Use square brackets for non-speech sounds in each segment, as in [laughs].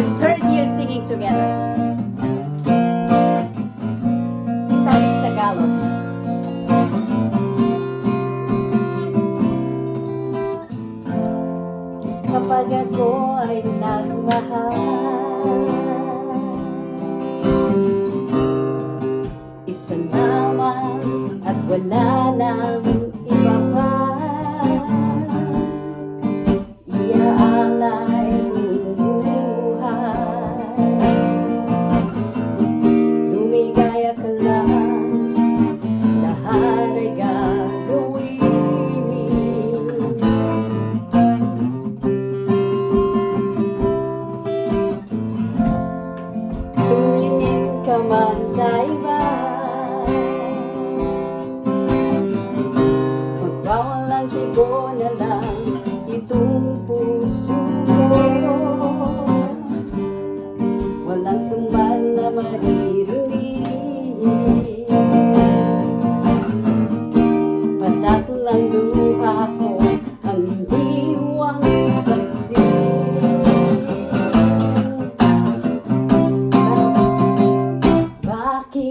our third year singing together. He studies Tagalog. Kapag ako ay nagmahal, isa lamang at wala nang iba ka man sa iba. Magwawalang tigo na lang itong puso ko. Walang sumban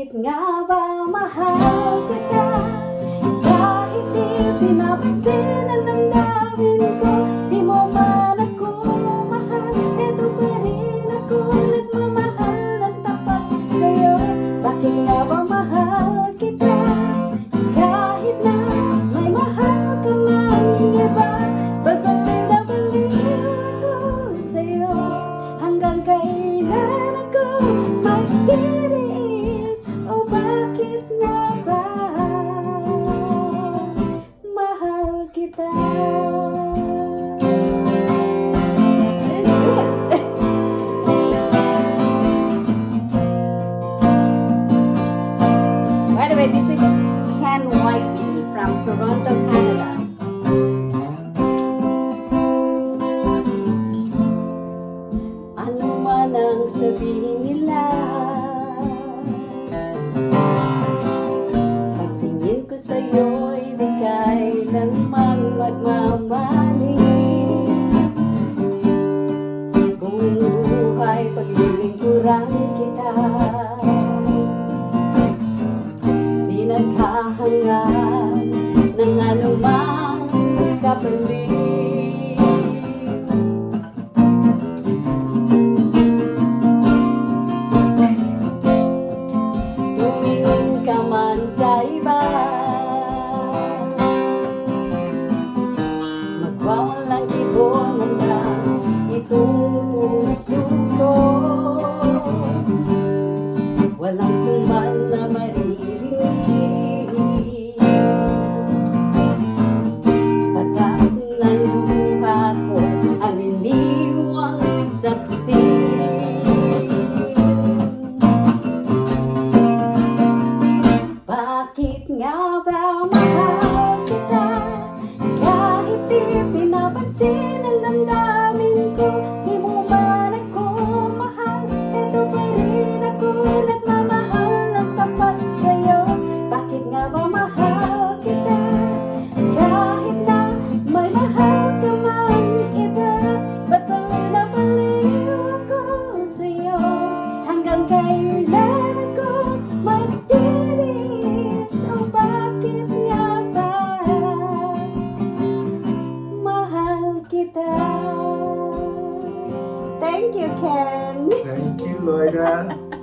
bakit nga ba mahal kita? Kahit di pinapansin ang damdamin ko Di mo man ako mahal Ito pa rin ako nagmamahal ng tapat sa'yo Bakit nga ba mahal kita? Toronto, Canada. Ano man ang sabihin nila Pagtingin ko sa'yo'y di kailanman magmamali Buong buhay paglilingkuran kita Di naghahangad ng anumang kapalit Tumingin ka man sa iba Magwawalang ibon lang itong puso ko Walang pinapansin ang damdamin Thank you Ken. Thank you, Loida. [laughs]